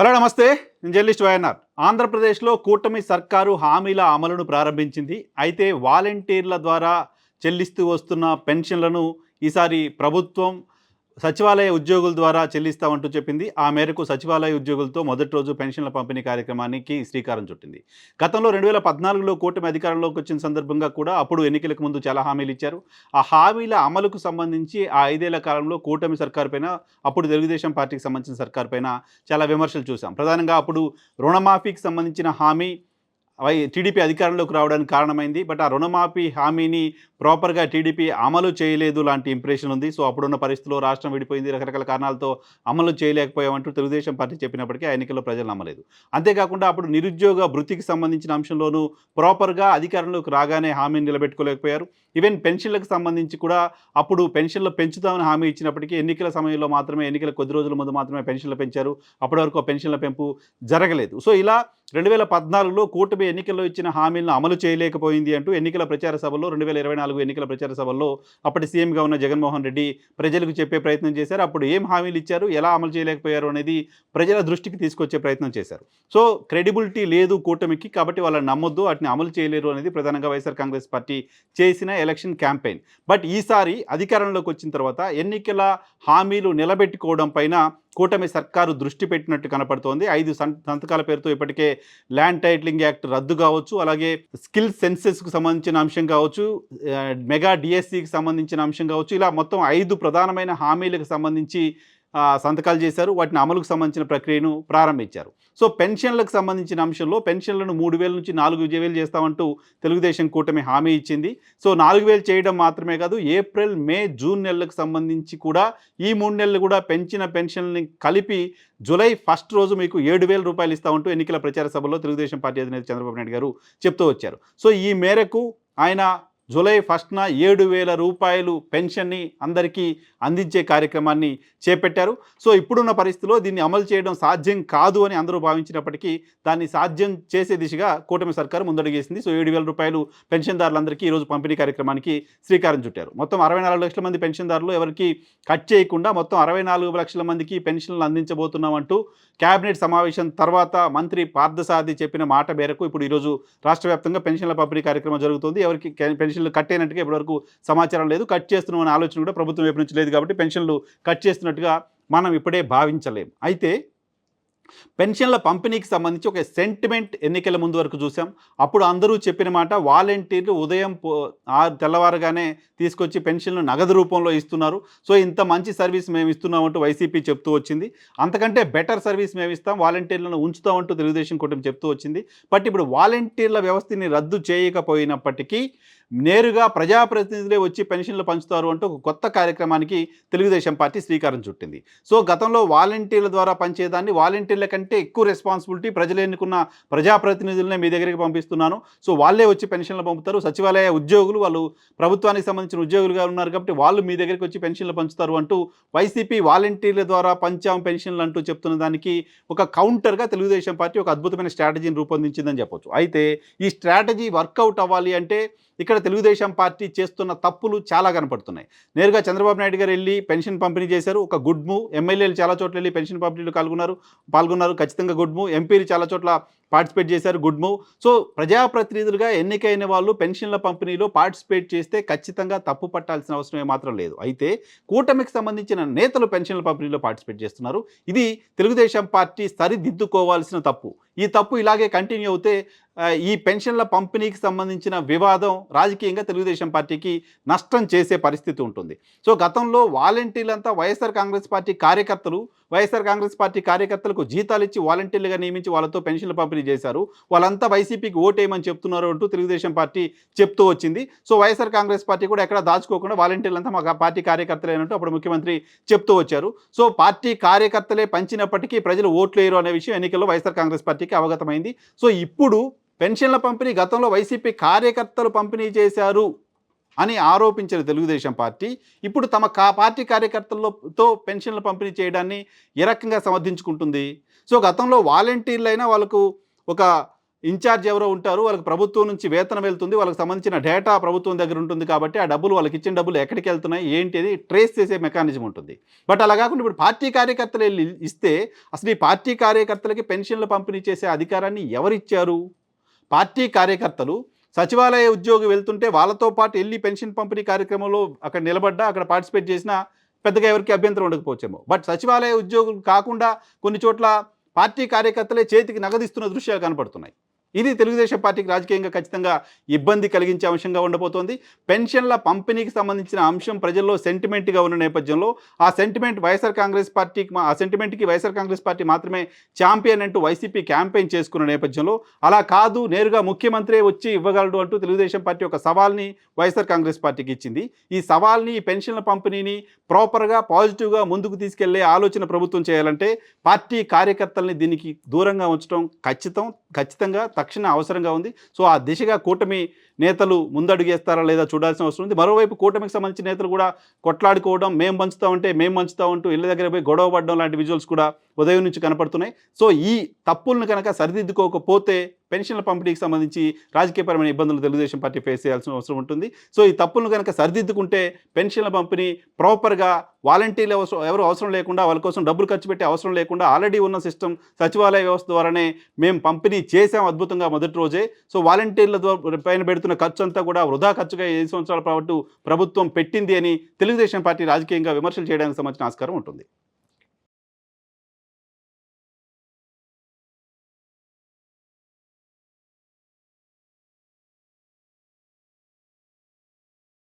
Hello నమస్తే. నేను journalist YNR. ఆంధ్రప్రదేశ్లో కూటమి సర్కారు హామీల అమలును ప్రారంభించింది. అయితే వాలంటీర్ల ద్వారా చెల్లిస్తూ వస్తున్న పెన్షన్లను ఈసారి ప్రభుత్వం సచివాలయ ఉద్యోగుల ద్వారా చెల్లిస్తామంటూ చెప్పింది. ఆ మేరకు సచివాలయ ఉద్యోగులతో మొదటి రోజు పెన్షన్ల పంపిణీ కార్యక్రమానికి శ్రీకారం చుట్టింది. గతంలో రెండు వేల పద్నాలుగులో కూటమి అధికారంలోకి వచ్చిన సందర్భంగా కూడా అప్పుడు ఎన్నికలకు ముందు చాలా హామీలు ఇచ్చారు. ఆ హామీల అమలుకు సంబంధించి ఆ ఐదేళ్ళ కాలంలో కూటమి సర్కార్ పైన అప్పుడు తెలుగుదేశం పార్టీకి సంబంధించిన సర్కార్ పైన చాలా విమర్శలు చూసాం ప్రధానంగా అప్పుడు రుణమాఫీకి సంబంధించిన హామీ వై టీడీపీ అధికారంలోకి రావడానికి కారణమైంది. బట్ ఆ రుణమాఫీ హామీని ప్రాపర్గా టీడీపీ అమలు చేయలేదు లాంటి ఇంప్రెషన్ ఉంది. సో అప్పుడున్న పరిస్థితిలో రాష్ట్రం విడిపోయింది. రకరకాల కారణాలతో అమలు చేయలేకపోయామంటూ తెలుగుదేశం పార్టీ చెప్పినప్పటికీ ఆ ఎన్నికల్లో ప్రజలు నమ్మలేదు. అంతేకాకుండా అప్పుడు నిరుద్యోగ వృత్తికి సంబంధించిన అంశంలోనూ ప్రాపర్గా అధికారంలోకి రాగానే హామీని నిలబెట్టుకోలేకపోయారు. ఈవెన్ పెన్షన్లకు సంబంధించి కూడా అప్పుడు పెన్షన్లు పెంచుతామని హామీ ఇచ్చినప్పటికీ ఎన్నికల సమయంలో మాత్రమే ఎన్నికల కొద్ది రోజుల ముందు మాత్రమే పెన్షన్లు పెంచారు. అప్పటి వరకు పెన్షన్ల పెంపు జరగలేదు. సో ఇలా రెండు వేల పద్నాలుగులో కూటమి ఎన్నికల్లో ఇచ్చిన హామీలను అమలు చేయలేకపోయింది అంటూ ఎన్నికల ప్రచార సభలో రెండు వేల ఇరవై నాలుగు ఎన్నికల ప్రచార సభల్లో అప్పటి సీఎంగా ఉన్న జగన్మోహన్ రెడ్డి ప్రజలకు చెప్పే ప్రయత్నం చేశారు. అప్పుడు ఏం హామీలు ఇచ్చారు? ఎలా అమలు చేయలేకపోయారు అనేది ప్రజల దృష్టికి తీసుకొచ్చే ప్రయత్నం చేశారు. సో క్రెడిబిలిటీ లేదు కూటమికి కాబట్టి వాళ్ళని నమ్మొద్దు వాటిని అమలు చేయలేరు అనేది ప్రధానంగా Y S R Congress party చేసిన ఎలక్షన్ క్యాంపెయిన్. బట్ ఈసారి అధికారంలోకి వచ్చిన తర్వాత ఎన్నికల హామీలు నిలబెట్టుకోవడం పైన కూటమి సర్కారు దృష్టి పెట్టినట్టు కనపడుతోంది. ఐదు సంతకాల పేరుతో ఇప్పటికే ల్యాండ్ టైటిలింగ్ యాక్ట్ రద్దు కావచ్చు అలాగే స్కిల్ సెన్సెస్కు సంబంధించిన అంశం కావచ్చు మెగా డిఎస్సికి సంబంధించిన అంశం కావచ్చు ఇలా మొత్తం ఐదు ప్రధానమైన హామీలకు సంబంధించి సంతకాలు చేశారు. వాటిని అమలుకు సంబంధించిన ప్రక్రియను ప్రారంభించారు. సో పెన్షన్లకు సంబంధించిన అంశంలో పెన్షన్లను మూడు వేల నుంచి నాలుగు వేలు చేస్తామంటూ తెలుగుదేశం కూటమి హామీ ఇచ్చింది. సో నాలుగు వేలు చేయడం మాత్రమే కాదు ఏప్రిల్ మే జూన్ నెలలకు సంబంధించి కూడా ఈ మూడు నెలలు కూడా పెంచిన పెన్షన్ని కలిపి జూలై ఫస్ట్ రోజు మీకు ఏడు వేల రూపాయలు ఇస్తామంటూ ఎన్నికల ప్రచార సభలో తెలుగుదేశం పార్టీ అధినేత చంద్రబాబు నాయుడు గారు చెప్తూ వచ్చారు. సో ఈ మేరకు ఆయన జూలై ఫస్ట్న ఏడు వేల రూపాయలు పెన్షన్ని అందరికీ అందించే కార్యక్రమాన్ని చేపట్టారు. సో ఇప్పుడున్న పరిస్థితిలో దీన్ని అమలు చేయడం సాధ్యం కాదు అని అందరూ భావించినప్పటికీ దాన్ని సాధ్యం చేసే దిశగా కూటమి సర్కారు ముందడుగేసింది సో ఏడు వేల రూపాయలు పెన్షన్దారులందరికీ ఈరోజు పంపిణీ కార్యక్రమానికి శ్రీకారం చుట్టారు. మొత్తం అరవై నాలుగు లక్షల మంది పెన్షన్దారులు ఎవరికి కట్ చేయకుండా మొత్తం అరవై నాలుగు లక్షల మందికి పెన్షన్లు అందించబోతున్నామంటూ కేబినెట్ సమావేశం తర్వాత మంత్రి పార్థసారథి చెప్పిన మాట మేరకు ఇప్పుడు ఈరోజు రాష్ట్ర వ్యాప్తంగా పెన్షన్ల పంపిణీ కార్యక్రమం జరుగుతుంది. ఎవరికి పెన్షన్ పెన్షన్లు కట్ అయినట్టుగా ఇప్పటివరకు సమాచారం లేదు. కట్ చేస్తున్నాం అనే ఆలోచన కూడా ప్రభుత్వం వైపు నుంచి లేదు కాబట్టి పెన్షన్లు కట్ చేస్తున్నట్టుగా మనం ఇప్పుడే భావించలేం. అయితే పెన్షన్ల పంపిణీకి సంబంధించి ఒక సెంటిమెంట్ ఎన్నికల ముందు వరకు చూసాం. అప్పుడు అందరూ చెప్పిన మాట వాలంటీర్లు ఉదయం పో- తెల్లవారుగానే తీసుకొచ్చి పెన్షన్లు నగదు రూపంలో ఇస్తున్నారు. సో ఇంత మంచి సర్వీస్ మేము ఇస్తున్నామంటూ వైసీపీ చెప్తూ వచ్చింది. అంతకంటే బెటర్ సర్వీస్ మేము ఇస్తాం వాలంటీర్లను ఉంచుతామంటూ తెలుగుదేశం కుటుంబం చెప్తూ వచ్చింది. బట్ ఇప్పుడు వాలంటీర్ల వ్యవస్థని రద్దు చేయకపోయినప్పటికీ నేరుగా ప్రజాప్రతినిధులే వచ్చి పెన్షన్లు పంచుతారు అంటూ ఒక కొత్త కార్యక్రమానికి తెలుగుదేశం పార్టీ శ్రీకారం చుట్టింది. సో గతంలో వాలంటీర్ల ద్వారా పంచేదాన్ని వాలంటీర్ల కంటే ఎక్కువ రెస్పాన్సిబిలిటీ ప్రజలు ఎన్నుకున్న ప్రజాప్రతినిధులనే మీ దగ్గరికి పంపిస్తున్నాను. సో వాళ్ళే వచ్చి పెన్షన్లు పంపుతారు. సచివాలయ ఉద్యోగులు వాళ్ళు ప్రభుత్వానికి సంబంధించిన ఉద్యోగులుగా ఉన్నారు కాబట్టి వాళ్ళు మీ దగ్గరికి వచ్చి పెన్షన్లు పంచుతారు అంటూ వైసీపీ వాలంటీర్ల ద్వారా పంచాం పెన్షన్లు అంటూ చెప్తున్న దానికి ఒక కౌంటర్గా తెలుగుదేశం పార్టీ ఒక అద్భుతమైన స్ట్రాటజీని రూపొందించిందని చెప్పొచ్చు. అయితే ఈ స్ట్రాటజీ వర్కౌట్ అవ్వాలి అంటే ఇక్కడ తెలుగుదేశం పార్టీ చేస్తున్న తప్పులు చాలా కనపడుతున్నాయి. నేరుగా చంద్రబాబు నాయుడు గారు వెళ్ళి పెన్షన్ పంపిణీ చేశారు. ఒక గుడ్ మూవ్ ఎమ్మెల్యేలు చాలా చోట్ల వెళ్ళి పెన్షన్ పంపిణీలు పాల్గొన్నారు పాల్గొన్నారు. ఖచ్చితంగా గుడ్ మూవ్ ఎంపీలు చాలా చోట్ల పార్టిసిపేట్ చేశారు గుడ్ మూవ్ సో ప్రజాప్రతినిధులుగా ఎన్నికైన వాళ్ళు పెన్షన్ల పంపిణీలో పార్టిసిపేట్ చేస్తే ఖచ్చితంగా తప్పు పట్టాల్సిన అవసరం ఏమాత్రం లేదు. అయితే కూటమికి సంబంధించిన నేతలు పెన్షన్ల పంపిణీలో పార్టిసిపేట్ చేస్తున్నారు. ఇది తెలుగుదేశం పార్టీ సరిదిద్దుకోవాల్సిన తప్పు. ఈ తప్పు ఇలాగే కంటిన్యూ అవుతే ఈ పెన్షన్ల పంపిణీకి సంబంధించిన వివాదం రాజకీయంగా తెలుగుదేశం పార్టీకి నష్టం చేసే పరిస్థితి ఉంటుంది. సో గతంలో వాలంటీర్లంతా వైఎస్ఆర్ కాంగ్రెస్ పార్టీ కార్యకర్తలు వైఎస్ఆర్ కాంగ్రెస్ పార్టీ కార్యకర్తలకు జీతాలు ఇచ్చి వాలంటీర్లుగా నియమించి వాళ్ళతో పెన్షన్లు పంపిణీ చేశారు. వాళ్ళంతా వైసీపీకి ఓటేయమని చెప్తున్నారు అంటూ తెలుగుదేశం పార్టీ చెప్తూ వచ్చింది. సో వైఎస్ఆర్ కాంగ్రెస్ పార్టీ కూడా ఎక్కడ దాచుకోకుండా వాలంటీర్లంతా మా పార్టీ కార్యకర్తలే అన్నట్టు అప్పుడు ముఖ్యమంత్రి చెప్తూ వచ్చారు. సో పార్టీ కార్యకర్తలే పంచినప్పటికీ ప్రజలు ఓట్లేరు అనే విషయం ఎన్నికల్లో వైఎస్ఆర్ కాంగ్రెస్ పార్టీకి అవగతమైంది. సో ఇప్పుడు పెన్షన్ల పంపిణీ గతంలో వైసీపీ కార్యకర్తలు పంపిణీ చేశారు. అని ఆరోపించిన తెలుగుదేశం పార్టీ ఇప్పుడు తమ కా పార్టీ కార్యకర్తలతో పెన్షన్లు పంపిణీ చేయడాన్ని ఏ రకంగా సమర్థించుకుంటుంది? సో గతంలో వాలంటీర్లైనా వాళ్ళకు ఒక ఇన్ఛార్జ్ ఎవరో ఉంటారు వాళ్ళకి ప్రభుత్వం నుంచి వేతనం వెళ్తుంది వాళ్ళకి సంబంధించిన డేటా ప్రభుత్వం దగ్గర ఉంటుంది కాబట్టి ఆ డబ్బులు వాళ్ళకి ఇచ్చిన డబ్బులు ఎక్కడికి వెళ్తున్నాయి ఏంటి ట్రేస్ చేసే మెకానిజం ఉంటుంది. బట్ అలా కాకుండా ఇప్పుడు పార్టీ కార్యకర్తలు వెళ్ళి ఇస్తే అసలు ఈ పార్టీ కార్యకర్తలకి పెన్షన్లు పంపిణీ చేసే అధికారాన్ని ఎవరిచ్చారు? పార్టీ కార్యకర్తలు సచివాలయ ఉద్యోగి వెళ్తుంటే వాళ్ళతో పాటు వెళ్ళి పెన్షన్ పంపిణీ కార్యక్రమంలో అక్కడ నిలబడ్డా అక్కడ పార్టిసిపేట్ చేసినా పెద్దగా ఎవరికి అభ్యంతరం ఉండకపోవచ్చేమో. బట్ సచివాలయ ఉద్యోగులు కాకుండా కొన్ని చోట్ల పార్టీ కార్యకర్తలే చేతికి నగదిస్తున్న దృశ్యాలు కనపడుతున్నాయి. ఇది తెలుగుదేశం పార్టీకి రాజకీయంగా ఖచ్చితంగా ఇబ్బంది కలిగించే అంశంగా ఉండబోతోంది. పెన్షన్ల పంపిణీకి సంబంధించిన అంశం ప్రజల్లో సెంటిమెంట్గా ఉన్న నేపథ్యంలో ఆ సెంటిమెంట్ వైఎస్ఆర్ కాంగ్రెస్ పార్టీకి మా- ఆ సెంటిమెంట్కి Y S R Congress party మాత్రమే ఛాంపియన్ అంటూ వైసీపీ క్యాంపెయిన్ చేసుకున్న నేపథ్యంలో అలా కాదు నేరుగా ముఖ్యమంత్రి వచ్చి ఇవ్వగలడు అంటూ తెలుగుదేశం పార్టీ ఒక సవాల్ని వైఎస్ఆర్ కాంగ్రెస్ పార్టీకి ఇచ్చింది. ఈ సవాల్ని ఈ పెన్షన్ల పంపిణీని ప్రాపర్గా పాజిటివ్గా ముందుకు తీసుకెళ్ళే ఆలోచన ప్రభుత్వం చేయాలంటే పార్టీ కార్యకర్తల్ని దీనికి దూరంగా ఉంచడం ఖచ్చితం. ఖచ్చితంగా తక్షణ అవసరంగా ఉంది. సో ఆ దిశగా కూటమి నేతలు ముందడుగేస్తారా లేదా చూడాల్సిన అవసరం ఉంది. మరోవైపు కూటమికి సంబంధించిన నేతలు కూడా కొట్లాడుకోవడం మేము పంచుతామంటే మేము పంచుతామంటూ ఇళ్ళ దగ్గర పోయి గొడవ పడడం లాంటి విజువల్స్ కూడా ఉదయం నుంచి కనపడుతున్నాయి. సో ఈ తప్పులను కనుక సరిదిద్దుకోకపోతే పెన్షన్ల పంపిణీకి సంబంధించి రాజకీయపరమైన ఇబ్బందులు తెలుగుదేశం పార్టీ ఫేస్ చేయాల్సిన అవసరం ఉంటుంది. సో ఈ తప్పులను కనుక సరిదిద్దుకుంటే పెన్షన్ల పంపిణీ ప్రాపర్గా వాలంటీర్లు అవసరం ఎవరు అవసరం లేకుండా వాళ్ళ కోసం డబ్బులు ఖర్చు పెట్టే అవసరం లేకుండా ఆల్రెడీ ఉన్న సిస్టమ్ సచివాలయ వ్యవస్థ ద్వారానే మేము పంపిణీ చేసాం అద్భుతంగా మొదటి రోజే. సో వాలంటీర్ల ద్వారా పైన పెడుతున్న ఖర్చు అంతా కూడా వృధా ఖర్చుగా ఐదు సంవత్సరాల పాటు ప్రభుత్వం పెట్టింది అని తెలుగుదేశం పార్టీ రాజకీయంగా విమర్శలు చేయడానికి సంబంధించిన ఆస్కారం ఉంటుంది.